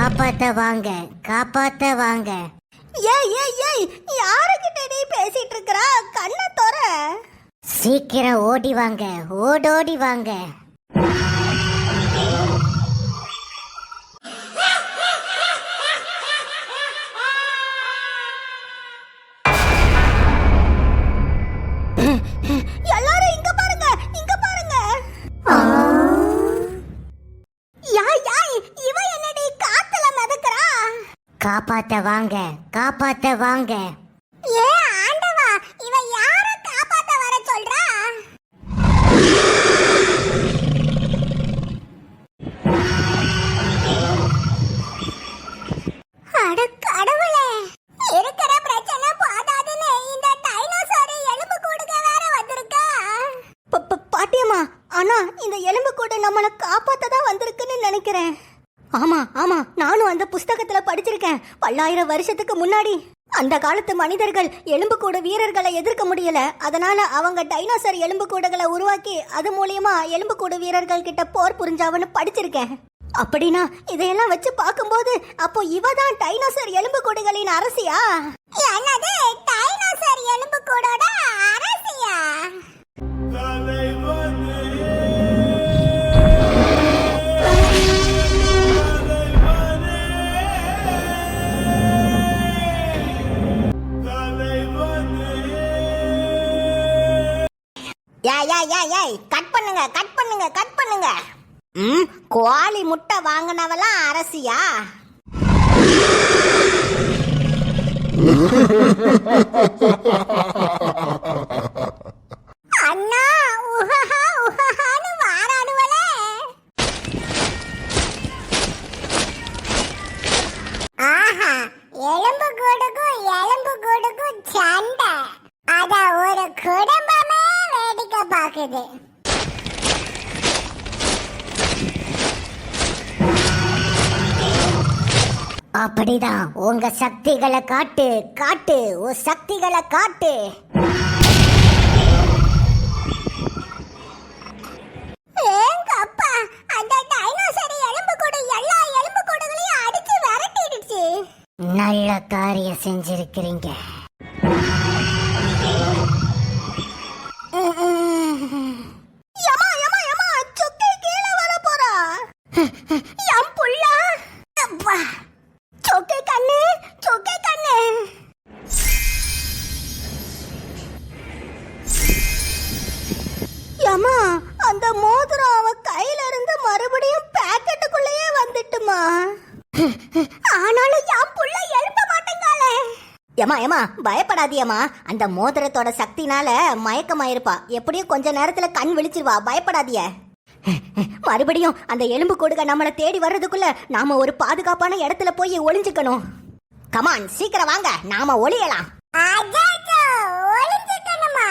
காப்பாத்த வாங்க காப்பாத்த வாங்க ஏய் ஏய் ஏய் யாருகிட்ட நீ பேசிட்டு இருக்கறா கண்ணை தொற. சீக்கிரம் ஓடி வாங்க ஓடோடி வாங்க. எல்லாரும் இங்க காப்பாத்த வாங்க காப்பாத்த வாங்க. ஏ ஆண்டவா இவ யார காப்பாத்த வர சொல்றா? அட கடவுளே இருக்கிற பிரச்சனை போதாதுன்னு இந்த டைனோசார் எலும்பு கூடுக வேற வந்திருக்கா பாட்டியம்மா ஆனா இந்த எலும்பு கூடு நம்மளை காப்பாத்த தான் வந்திருக்குன்னு நினைக்கிறேன் ஆமா ஆமா நானும் அந்த புஸ்தகத்துல படிச்சிருக்கேன் பல்லாயிரம் வருஷத்துக்கு முன்னாடி. அந்த காலத்து மனிதர்கள் எலும்புக்கூடு வீரர்களை எதிர்க்க முடியல. அதனால அவங்க டைனோசர் எலும்புக்கூடுகளை உருவாக்கி அது மூலியமா எலும்புக்கூடு வீரர்கள் கிட்ட போர் புரிஞ்சாவன்னு படிச்சிருக்கேன். அப்படின்னா இதையெல்லாம் வச்சு பார்க்கும்போது அப்போ இவ தான் டைனோசர் எலும்புக்கூடுகளின் அரசியா? என்னது டைனோசர் எலும்புக்கூடோட அரசியா? ஏய் ஏய் ஏய் ஏய் கட் பண்ணுங்க கட் பண்ணுங்க கட் பண்ணுங்க. ம் கோழி முட்டை வாங்கினவெல்லாம் அரசியா? அண்ணா உஹஹா உஹஹான்னு வாராடுவலே ஆஹா எலும்பு கூடுக்கும் எலும்பு கூடுக்கும் சண்டை. அத ஒரு குடும்பமே பாக்குது அப்படிதான். உங்க சக்திகளை காட்டு காட்டு உன் சக்திகளை காட்டு. நல்ல காரியம் செஞ்சிருக்கிறீங்க. ஏமா பயப்படாதியம்மா. அந்த மோதிரத்தோட சக்தினால மயக்கமாயிருப்பா. எப்படியும் கொஞ்ச நேரத்துல கண் விழிச்சிருவா. பயப்படாதிய. மறுபடியும் அந்த எலும்பு கொடுக்க நம்மளை தேடி வர்றதுக்குள்ள நாம ஒரு பாதுகாப்பான இடத்துல போய் ஒளிஞ்சுக்கணும். கமான் சீக்கிரம் வாங்க. நாம ஒளியலாம். ஒளிஞ்சுக்கணுமா?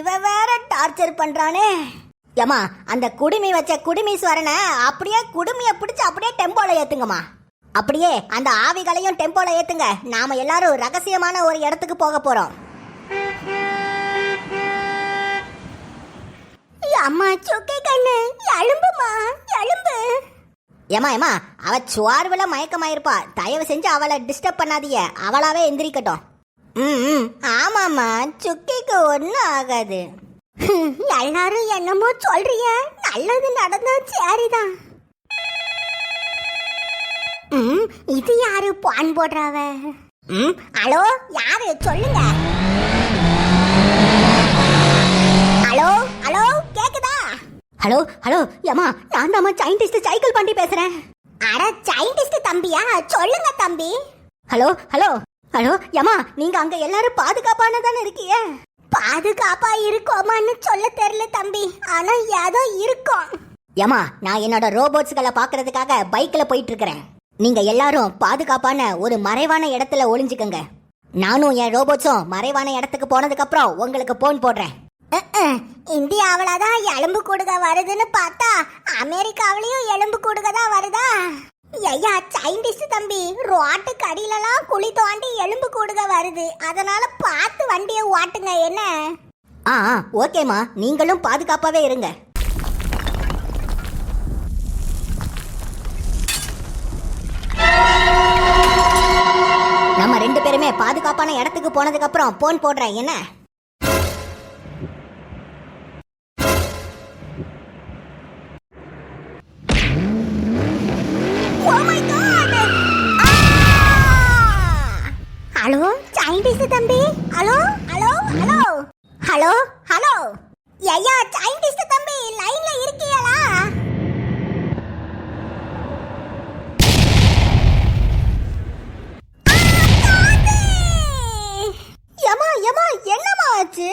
இவன் வேற டார்ச்சர் பண்றானே. ஏமா அந்த குடுமி வச்ச குடுமீஸ்வரனை அப்படியே குடுமியை பிடிச்சி அப்படியே டெம்போல ஏத்துங்கம்மா. அப்படியே அந்த ஆவிகளையும் டெம்போல ஏத்துங்க. நாம எல்லாரும் ரகசியமான ஒரு இடத்துக்கு போக போறோம். அம்மா சொக்கை கண்ணு எலும்புமா எலும்பு. ஏமா ஏமா அவ சுவார்வில் மயக்கமாயிருப்பா. தயவு செஞ்சு அவளை டிஸ்டர்ப் பண்ணாதீங்க. அவளாவே எந்திரிக்கட்டும். ம் ஆமாம்மா சுக்கிக்கு ஒன்றும் ஆகாது. எல்லாரும் என்னமோ சொல்றீங்க. நல்லது நடந்தா சரிதான். ம் இது யாரு பான் போடுறாவ? ம் ஹலோ யாரு? சொல்லுங்க. ஹலோ ஹலோ கேக்குதா? ஹலோ ஹலோ ஏமா நான் தாமா சயின்டிஸ்ட் சைக்கிள் பண்ணி பேசுறேன். அட சயின்டிஸ்ட் தம்பியா? சொல்லுங்க தம்பி. Hello hello. ஹலோ யமா நீங்க அங்க எல்லாரும் பாதுகாப்பான தானே இருக்கீங்க பாதுகாப்பா இருக்கோமான்னு சொல்ல தெரியல தம்பி ஆனா ஏதோ இருக்கும். யமா நான் என்னோட ரோபோட்ஸ்களை பாக்குறதுக்காக பைக்ல போயிட்டு இருக்கிறேன் நீங்க எல்லாரும் பாதுகாப்பான ஒரு மறைவான இடத்துல ஒளிஞ்சுக்கங்க. நானும் என் ரோபோட்ஸும் மறைவான இடத்துக்கு போனதுக்கு அப்புறம் உங்களுக்கு போன் போடுறேன். இந்தியாவில தான் எலும்பு கூடுக வருதுன்னு பார்த்தா அமெரிக்காவிலயும் எலும்பு கூடுக தான் வருதா? ஐயா சைண்டிஸ்ட் தம்பி ரோட்டுக்கு அடியிலலாம் குழி தோண்டி எலும்பு கூடுக வருது. அதனால பார்த்து வண்டியை ஓட்டுங்க என்ன? ஆ ஆ, ஓகேம்மா. நீங்களும் பாதுகாப்பாகவே இருங்க. நம்ம ரெண்டு பேருமே பாதுகாப்பான இடத்துக்கு போனதுக்கு அப்புறம் போன் போடுறேன் என்ன? ஹலோ? ஹலோ? ஐயா சைனீஸ் தம்பி லைன்ல இருக்கீங்களா? யமா யமா என்னமா ஆச்சு?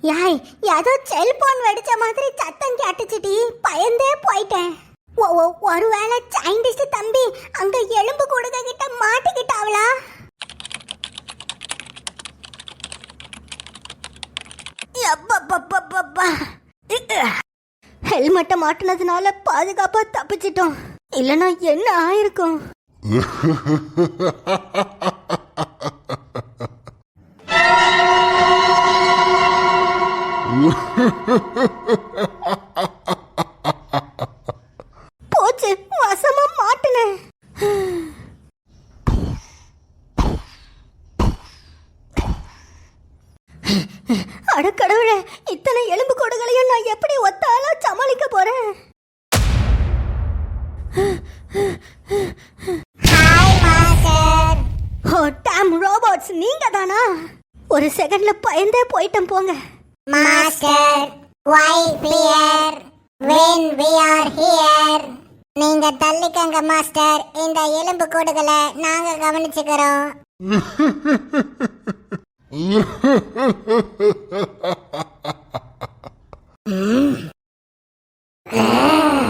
யாய் ஏதோ செல்போன் வெடிச்ச மாதிரி சத்தம் கேட்டுச்சுடி. பயந்தே போயிட்டேன். ஓ ஒருவேளை சைனீஸ் தம்பி அங்க எலும்பு கூட கிட்ட மாட்டிக்கிட்டாவளா ஹெல்மெட்டை மாட்டினதுனால பாதுகாப்பா தப்பிச்சிட்டோம். இல்லனா என்ன ஆயிருக்கும்? போச்சு ரோபோட்ஸ் நீங்க தானா ஒரு செகண்ட்ல பயந்தே போயிட்டேன் போங்க. Master why fear when we are here. நீங்க தள்ளிக்கங்க மாஸ்டர் இந்த எலும்பு கூடுகளை நாங்க கவனிச்சுக்கிறோம். வாங்கிக்கங்கடா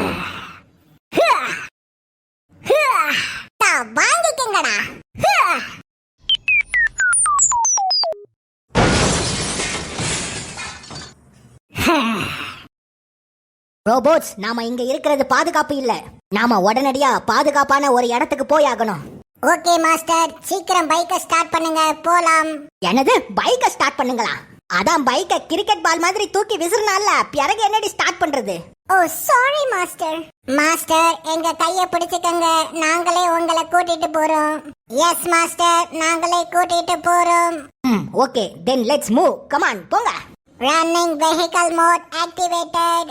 ரோபோட்ஸ் நாம இங்க இருக்கிறது பாதுகாப்பு இல்ல. நாம உடனடியா பாதுகாப்பான ஒரு இடத்துக்கு போய் ஆகணும். ஓகே மாஸ்டர் சீக்கிரம் பைக்கை ஸ்டார்ட் பண்ணுங்க. போலாம். என்னது? பைக்கை ஸ்டார்ட் பண்ணுங்களா? அதான் பைக்கை கிரிக்கெட் பால் மாதிரி தூக்கி விசிறினால பிறகு என்னடி ஸ்டார்ட் பண்றது? ஓ சாரி மாஸ்டர் மாஸ்டர் எங்க கைய பிடிச்சுக்கங்க. நாங்களே உங்களை கூட்டிட்டு போறோம். எஸ் மாஸ்டர் நாங்களே கூட்டிட்டு போறோம். ம் okay then let's move come on போங்க. Running vehicle mode activated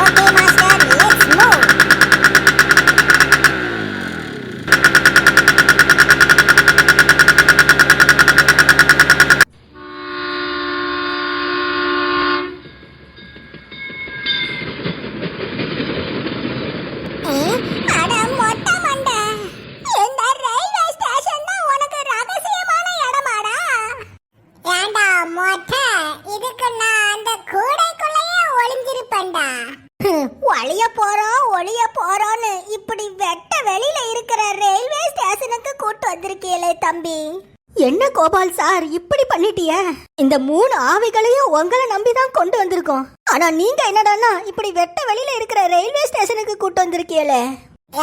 okay master let's move அட மொட்டை மண்டை இந்த ரயில்வே ஸ்டேஷன் தான் உனக்கு ரகசியமான இடமாடா ஏண்டா மொட்டை இதுக்கு நான் அந்த கூடைக்குள்ளேயே ஒளிஞ்சிருப்பேன்டா ஒளிய போறோம் ஒளிய போறோம்னு இப்படி வெட்ட வெளியில இருக்கிற ரயில்வே ஸ்டேஷனுக்கு கூட்டு வந்திருக்கீங்களே தம்பி என்ன கோபால் சார் இப்படி பண்ணிட்டிய இந்த மூணு ஆவிகளையும் உங்களை நம்பி தான் கொண்டு வந்திருக்கோம். ஆனா நீங்க என்னடான்னா இப்படி வெட்ட வெளியில இருக்கிற ரயில்வே ஸ்டேஷனுக்கு கூட்டு வந்திருக்கீங்களே.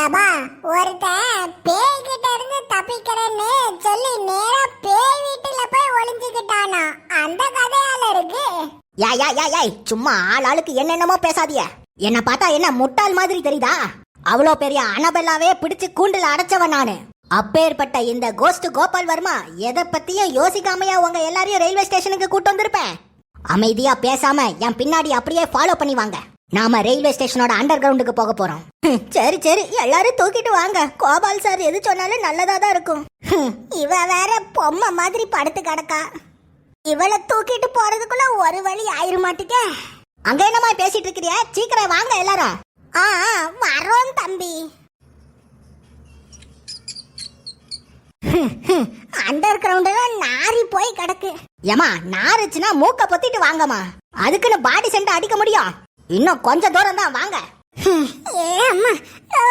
ஏபா ஒருத்தன் பேய் கிட்ட இருந்து தப்பிக்கிறேன்னு சொல்லி நேரா பேய் வீட்டுல போய் ஒளிஞ்சுக்கிட்டானா. அந்த கதையால இருக்கு. யா யா யா யாய் சும்மா ஆள் ஆளுக்கு என்னென்னமோ பேசாதிய என்ன பார்த்தா என்ன முட்டாள் மாதிரி தெரியுதா? அவ்வளோ பெரிய அனபெல்லாவே பிடிச்சு கூண்டுல அடைச்சவன் நானு. அப்பேற்பட்ட இந்த கோஸ்ட் கோபால் வர்மா எதை பத்தியும் யோசிக்காமையா உங்க எல்லாரையும் ரயில்வே ஸ்டேஷனுக்கு கூட்டு வந்திருப்பேன்? அமைதியா பேசாம என் பின்னாடி அப்படியே ஃபாலோ பண்ணி வாங்க. நாம ரயில்வே ஸ்டேஷனோட அண்டர் கிரவுண்டுக்கு போக போறோம். சரி சரி எல்லாரும் தூக்கிட்டு வாங்க. கோபால் சார் எது சொன்னாலும் நல்லதா தான் இருக்கும். இவ வேற பொம்மை மாதிரி படுத்து கிடக்கா. இவளை தூக்கிட்டு போறதுக்குள்ள ஒரு வழி ஆயிரும் மாட்டேங்க அங்க என்னமா பேசிட்டு இருக்கிறியா? சீக்கிரம் வாங்க எல்லாரும். ஆ ஆ, தம்பி. அண்டர் கிரவுண்ட்ல நாரி போய் கிடக்கு. ஏமா நாருச்சுன்னா மூக்க பொத்திட்டு வாங்கம்மா. அதுக்குன்னு பாடி சென்ட் அடிக்க முடியும். இன்னும் கொஞ்ச தூரம் தான் வாங்க.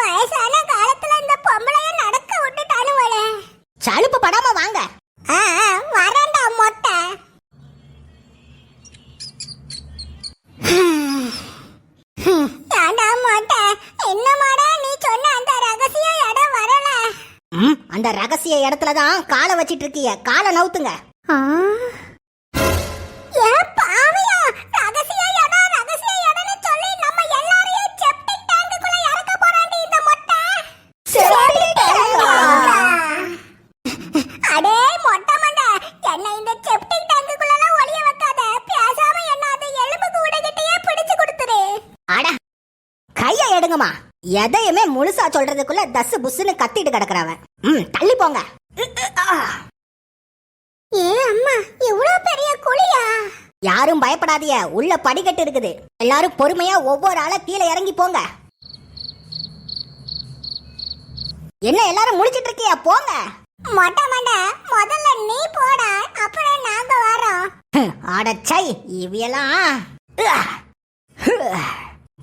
வயசான காலத்துல இந்த பொம்பளைய நடக்க விட்டுட்டானுவல சலுப்பு படாம வாங்க. வரேன்டா பேசாம என்ன அந்த எலும்பு கூடகிட்டயே பிடிச்சு கொடுத்துரு. அட கைய எடுங்கம்மா. எதையுமே முழுசா சொல்றதுக்குள்ள தஸ் புஸ்ஸுன்னு கத்திட்டு கிடக்குறவன். போங்க. ஏ அம்மா இவ்வளவு பெரிய குழியா? யாரும் பயப்படாதீங்க. உள்ள படிக்கட்டு இருக்குது. எல்லாரும் பொறுமையா ஒவ்வொரு ஆளா கீழே இறங்கி போங்க. என்ன எல்லாரும் முடிச்சிட்டு இருக்கியா? போங்க. மொட்டை மண்டை முதல்ல நீ போட அப்புறம் நாங்க வரோம் அடச்சை இவையெல்லாம்.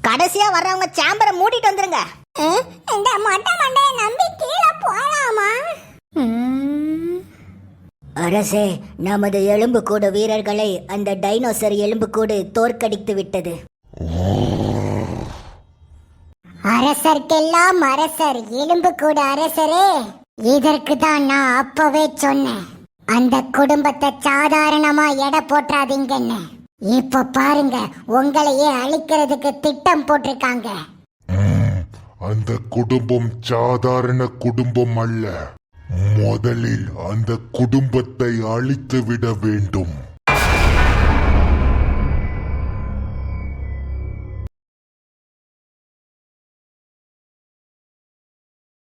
கடைசியா வர்றவங்க சாம்பரை மூடிட்டு வந்துருங்க. இந்த மொட்டை மண்டைய நம்பி கீழே போலாமா அரசே நமது எலும்புக்கூடு வீரர்களை அந்த டைனோசர் எலும்புக்கூடு தோற்கடித்து விட்டது. அரசர்க்கெல்லாம் அரசர் எலும்புக்கூடு அரசரே. இதற்கு தான் நான் அப்பவே சொன்னேன். அந்த குடும்பத்தை சாதாரணமா எடை போட்டாதீங்கன்னு இப்ப பாருங்க உங்களையே அழிக்கிறதுக்கு திட்டம் போட்டிருக்காங்க. அந்த குடும்பம் சாதாரண குடும்பம் அல்ல. முதலில் அந்த குடும்பத்தை அழித்து விட வேண்டும்.